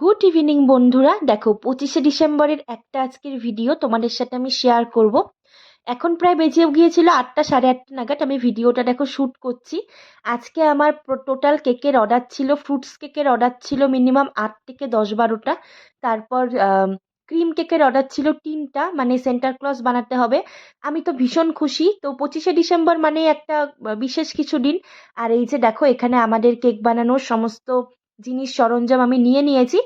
Good evening বন্ধুরা। দেখো, পঁচিশে ডিসেম্বরের একটা আজকের ভিডিও তোমাদের সাথে আমি শেয়ার করব। এখন প্রায় বেজে গিয়েছিল আটটা, সাড়ে আটটা নাগাদ। আমি ভিডিওটা দেখো শ্যুট করছি। আজকে আমার টোটাল কেকের অর্ডার ছিল ফ্রুটস কেকের অর্ডার ছিল মিনিমাম আট থেকে দশ বারোটা। তারপর ক্রিম কেকের অর্ডার ছিল তিনটা মানে সেন্টার ক্লস বানাতে হবে। আমি তো ভীষণ খুশি। তো পঁচিশে ডিসেম্বর মানে একটা বিশেষ কিছু দিন। আর এই যে দেখো, এখানে আমাদের কেক বানানোর সমস্ত জিনিস সরঞ্জাম আমি নিয়ে নিয়েছি।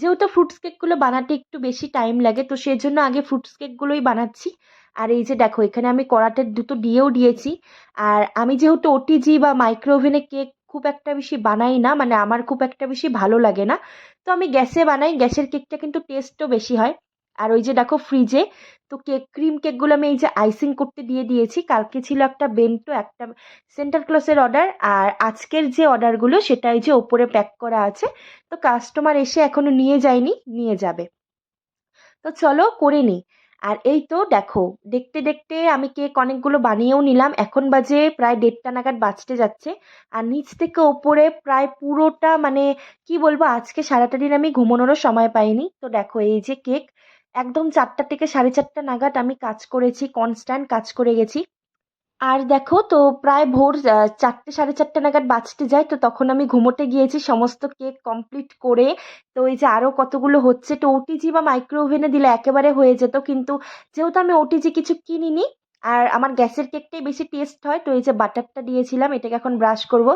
যেহেতু ফ্রুটস কেকগুলো বানাতে একটু বেশি টাইম লাগে, তো সেই জন্য আগে ফ্রুটস কেকগুলোই বানাচ্ছি। আর এই যে দেখো, এখানে আমি কড়াতে দুটো দিয়েও দিয়েছি। আর আমি যেহেতু ওটিজি বা মাইক্রো ওভেনে কেক খুব একটা বেশি বানাই না মানে আমার খুব একটা বেশি ভালো লাগে না, তো আমি গ্যাসে বানাই। গ্যাসের কেকটা কিন্তু টেস্টও বেশি হয়। আর ওই যে দেখো ফ্রিজে তো কেক ক্রিম কেকগুলো আমি এই যে আইসিং করতে দিয়ে দিয়েছি। কালকে ছিল একটা বেন্টো একটা সেন্টার ক্লসের অর্ডার আর আজকের যে অর্ডারগুলো সেটা এই যে ওপরে প্যাক করা আছে। তো কাস্টমার এসে এখনও নিয়ে যায়নি, নিয়ে যাবে। তো চলো করে নিই। আর এই তো দেখো, দেখতে দেখতে আমি কেক অনেকগুলো বানিয়েও নিলাম। এখন বাজে প্রায় দেড়টা নাগাদ বাজতে যাচ্ছে। আর নিচ থেকে ওপরে প্রায় পুরোটা মানে কি বলব, আজকে সারাটা দিন আমি ঘুমানোরও সময় পাইনি। তো দেখো এই যে কেক একদম চারটা থেকে সাড়ে চারটা নাগাদ আমি কাজ করেছি কনস্ট্যান্ট কাজ করে গেছি। আর দেখো তো প্রায় ভোর চারটে সাড়ে চারটে নাগাদ বাঁচতে যায়, তো তখন আমি ঘুমোতে গিয়েছি, সমস্ত কেক কমপ্লিট করে, তো এই যে আরও কতগুলো হচ্ছে, তো ওটিজি বা মাইক্রো ওভেনে দিলে একেবারে হয়ে যেত, কিন্তু যেহেতু আমি ওটিজি কিছু কিনিনি আর আমার গ্যাসের কেকটাই বেশি টেস্ট হয়, তো এই যে বাটারটা দিয়েছিলাম, এটাকে এখন ব্রাশ করব।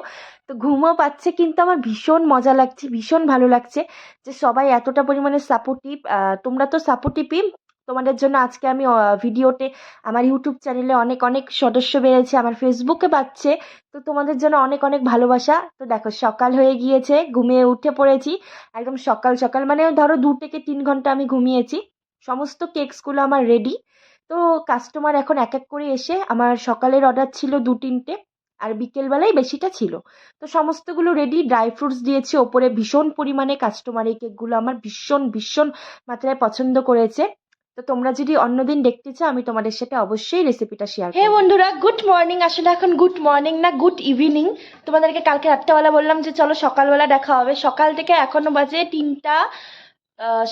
তো ঘুমও পাচ্ছে, কিন্তু আমার ভীষণ মজা লাগছে, ভীষণ ভালো লাগছে যে সবাই এতটা পরিমাণে সাপোর্টিভ তোমরা তো সাপোর্টিভই তোমাদের জন্য আজকে আমি ভিডিওতে আমার ইউটিউব চ্যানেলে অনেক অনেক সদস্য বেড়েছে, আমার ফেসবুকে পাচ্ছে। তো তোমাদের জন্য অনেক অনেক ভালোবাসা। তো দেখো, সকাল হয়ে গিয়েছে, ঘুমিয়ে উঠে পড়েছি। একদম সকাল সকাল মানে ধরো দু থেকে তিন ঘণ্টা আমি ঘুমিয়েছি। সমস্ত কেকসগুলো আমার রেডি তো কাস্টমার এখন এক এক করে এসে আমার সকালের অর্ডার ছিল দু তিনটে আর বিকেলবেলায় বেশিটা ছিল। তো সমস্তগুলো রেডি ড্রাই ফ্রুটস দিয়েছি ওপরে ভীষণ পরিমাণে কাস্টমার এই কেকগুলো আমার ভীষণ ভীষণ মাত্রায় পছন্দ করেছে। তো তোমরা যদি অন্যদিন দেখতে চাও আমি তোমাদের সাথে অবশ্যই রেসিপিটা শেয়ার হে বন্ধুরা গুড মর্নিং আসলে এখন গুড মর্নিং না গুড ইভিনিং তোমাদেরকে কালকে রাত্রেবেলা বললাম যে চলো সকালবেলা দেখা হবে। সকাল থেকে এখনও বাজে তিনটা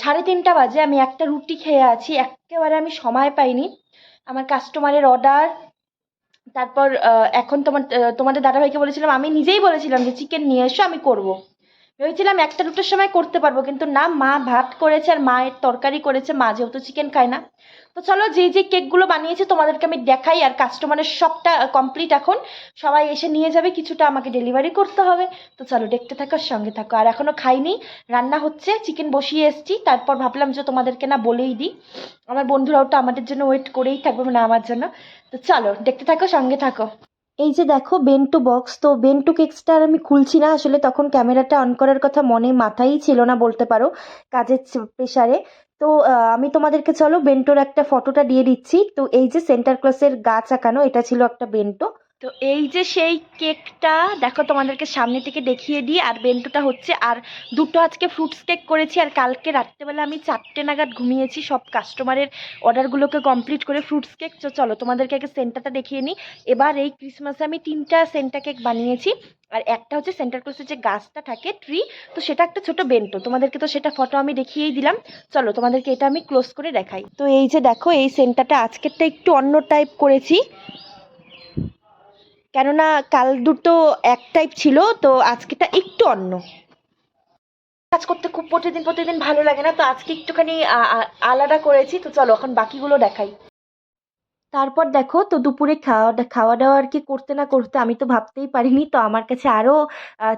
সাড়ে তিনটা বাজে, আমি একটা রুটি খেয়ে আছি, একেবারে আমি সময় পাইনি। আমার কাস্টমারের অর্ডার তারপর এখন তোমার তোমাদের দাদাভাইকে বলেছিলাম, আমি নিজেই বলেছিলাম যে চিকেন নিয়ে এসো, আমি করব। ভেবেছিলাম একটা দুটোর সময় করতে পারব, কিন্তু না, মা ভাত করেছে আর মায়ের তরকারি করেছে, মা যেহেতু চিকেন খায় না। তো চলো যে যে কেকগুলো বানিয়েছে তোমাদেরকে আমি দেখাই আর কাস্টমারের সবটা কমপ্লিট এখন। সবাই এসে নিয়ে যাবে, কিছুটা আমাকে ডেলিভারি করতে হবে। তো চলো দেখতে থাকো সঙ্গে থাকো। আর এখনও খাইনি, রান্না হচ্ছে চিকেন বসিয়ে এসছি। তারপর ভাবলাম যে তোমাদেরকে না বলেই দিই। আমার বন্ধুরাও তো আমাদের জন্য ওয়েট করেই থাকবে মানে আমার জন্য। তো চলো দেখতে থাকো, সঙ্গে থাকো। এই যে দেখো, বেন্টু বক্স তো বেন্টু কেক্সটা আর আমি খুলছি না। আসলে তখন ক্যামেরাটা অন করার কথা মনে মাথাই ছিল না বলতে পারো, কাজের প্রেশারে তো আমি তোমাদেরকে চলো বেন্টোর একটা ফটোটা দিয়ে দিচ্ছি। তো এই যে সেন্টার ক্লাসের গাছ আঁকানো এটা ছিল একটা বেন্টো। তো এই যে সেই কেকটা, দেখো তোমাদেরকে সামনে থেকে দেখিয়ে দিই, আর বেন্টোটা হচ্ছে, আর দুটো আজকে ফ্রুটস কেক করেছি, আর কালকে রাত্রেবেলা আমি চারটে নাগাদ ঘুমিয়েছি, সব কাস্টমারের অর্ডারগুলোকে কমপ্লিট করে ফ্রুটস কেক তো চলো, তোমাদেরকে আগে সেন্টারটা দেখিয়ে নিই। এবার এই ক্রিসমাসে আমি তিনটা সেন্টা কেক বানিয়েছি, আর একটা হচ্ছে সেন্টার ক্লাসের যে গাছটা থাকে ট্রি তো সেটা একটা ছোট বেন্টো তোমাদেরকে তো সেটা ফটো আমি দেখিয়েই দিলাম। চলো, তোমাদেরকে এটা আমি ক্লোজ করে দেখাই। তো এই যে দেখো, এই সেন্টারটা আজকেরটা একটু অন্য টাইপ করেছি। কেননা কাল দুটো এক টাইপ ছিল, তো আজকেটা একটু অন্য। কাজ করতে খুব প্রতিদিন প্রতিদিন ভালো লাগে না, তো আজকে একটুখানি আলাদা করেছি, তো চলো এখন বাকিগুলো দেখাই। তারপর দেখো তো দুপুরে খাওয়া খাওয়া দাওয়া আর কি করতে না করতে আমি তো ভাবতেই পারিনি। তো আমার কাছে আরও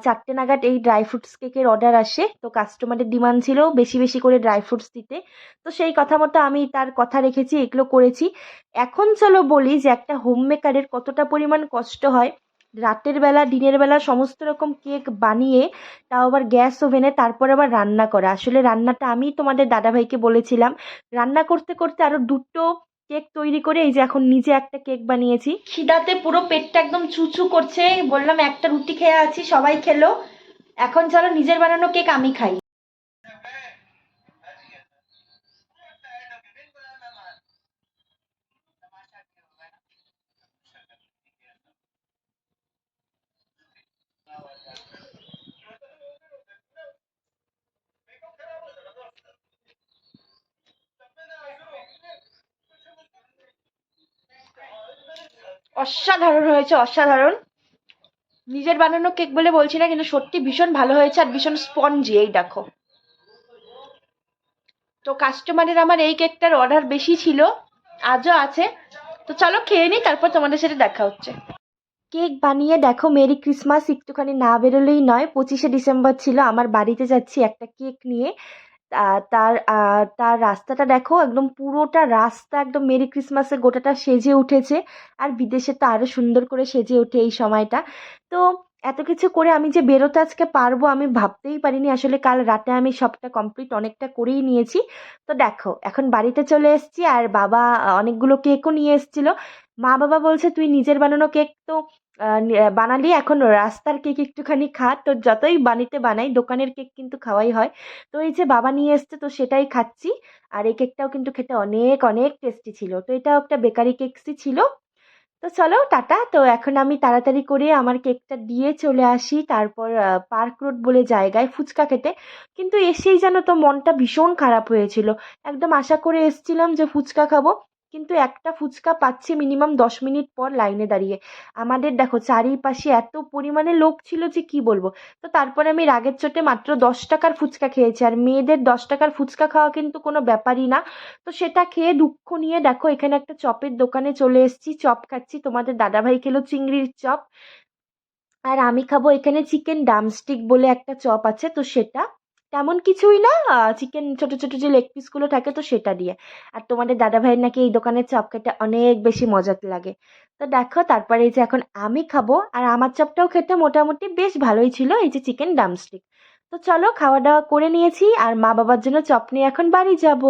চারটে নাগাদ এই ড্রাই ফ্রুটস কেকের অর্ডার আসে। তো কাস্টমারের ডিমান্ড ছিল বেশি বেশি করে ড্রাই ফ্রুটস দিতে। তো সেই কথা মতো আমি তার কথা রেখেছি, এগুলো করেছি। এখন চলো বলি যে একটা হোম মেকারের কতটা পরিমাণ কষ্ট হয়। রাতের বেলা, দিনের বেলা সমস্ত রকম কেক বানিয়ে, তাও আবার গ্যাস ওভেনে তারপর আবার রান্না করা। আসলে রান্নাটা আমি তোমাদের দাদাভাইকে বলেছিলাম। রান্না করতে করতে আরও দুটো কেক তৈরি করে এই যে এখন নিজে একটা কেক বানিয়েছি। খিদাতে পুরো পেটটা একদম চুচু করছে। বললাম, একটা রুটি খেয়ে আছি, সবাই খেলো। এখন চলো, নিজের বানানো কেক আমি খাই। অসাধারণ হয়েছে, অসাধারণ। নিজের বানানো কেক বলে বলছি না, কিন্তু সত্যি ভীষণ ভালো হয়েছে আর ভীষণ স্পঞ্জি, এই দেখো। তো কাস্টমারের আমার এই কেকটার অর্ডার বেশি ছিল, আজও আছে। তো চলো খেয়ে নিই, তারপর তোমাদের সাথে দেখা হচ্ছে। কেক বানিয়ে দেখো, মেরি ক্রিসমাস, একটুখানি না বেরোলেই নয়। পঁচিশে ডিসেম্বর ছিল, আমার বাড়িতে যাচ্ছি একটা কেক নিয়ে। তার তার রাস্তাটা দেখো একদম পুরোটা রাস্তা একদম মেরি ক্রিসমাসে গোটাটা সেজে উঠেছে আর বিদেশে তো আরও সুন্দর করে সেজে ওঠে এই সময়টা। তো এত কিছু করে আমি যে বেরোতে আজকে পারব আমি ভাবতেই পারিনি। আসলে কাল রাতে আমি সবটা কমপ্লিট অনেকটা করেই নিয়েছি। তো দেখো, এখন বাড়িতে চলে এসেছি আর বাবা অনেকগুলো কেকও নিয়ে এসেছিল। মা বাবা বলছে, তুই নিজের বানানো কেক তো বানালি, এখন রাস্তার কেক একটুখানি খা। তো যতই বানিতে বানাই, দোকানের কেক কিন্তু খাওয়াই হয়। তো এই যে বাবা নিয়ে এসছে, তো সেটাই খাচ্ছি। আর এই কেকটাও কিন্তু খেতে অনেক অনেক টেস্টি ছিল। তো এটাও একটা বেকারি কেকসই ছিল। তো চলো, টাটা। তো এখন আমি তাড়াতাড়ি করে আমার কেকটা দিয়ে চলে আসি। তারপর পার্ক রোড বলে জায়গায় ফুচকা খেতে। কিন্তু এসেই যেন তো মনটা ভীষণ খারাপ হয়েছিল। একদম আশা করে এসছিলাম যে ফুচকা খাব। কিন্তু একটা ফুচকা পাচ্ছি মিনিমাম দশ মিনিট পর লাইনে দাঁড়িয়ে। আমাদের দেখো চারিপাশে এত পরিমাণে লোক ছিল যে কি বলব? তো তারপরে আমি রাগের চোটে মাত্র দশ টাকার ফুচকা খেয়েছি। আর মেয়েদের দশ টাকার ফুচকা খাওয়া কিন্তু কোনো ব্যাপারই না। তো সেটা খেয়ে দুঃখ নিয়ে দেখো এখানে একটা চপের দোকানে চলে এসেছি। চপ খাচ্ছি, তোমাদের দাদাভাই খেলো চিংড়ির চপ। আর আমি খাব এখানে চিকেন ডামস্টিক বলে একটা চপ আছে, তো সেটা তেমন কিছুই না। চিকেন ছোট ছোট যে লেগ পিসগুলো থাকে তো সেটা দিয়ে। আর তোমাদের দাদা ভাইয়ের নাকি এই দোকানের চপ খেতে অনেক বেশি মজা লাগে। তো দেখো, তারপরে এই যে এখন আমি খাব, আর আমার চপটাও খেতে মোটামুটি বেশ ভালোই ছিল এই যে চিকেন ডামস্টিক তো চলো খাওয়া দাওয়া করে নিয়েছি, আর মা বাবার জন্য চপ নিয়ে এখন বাড়ি যাব।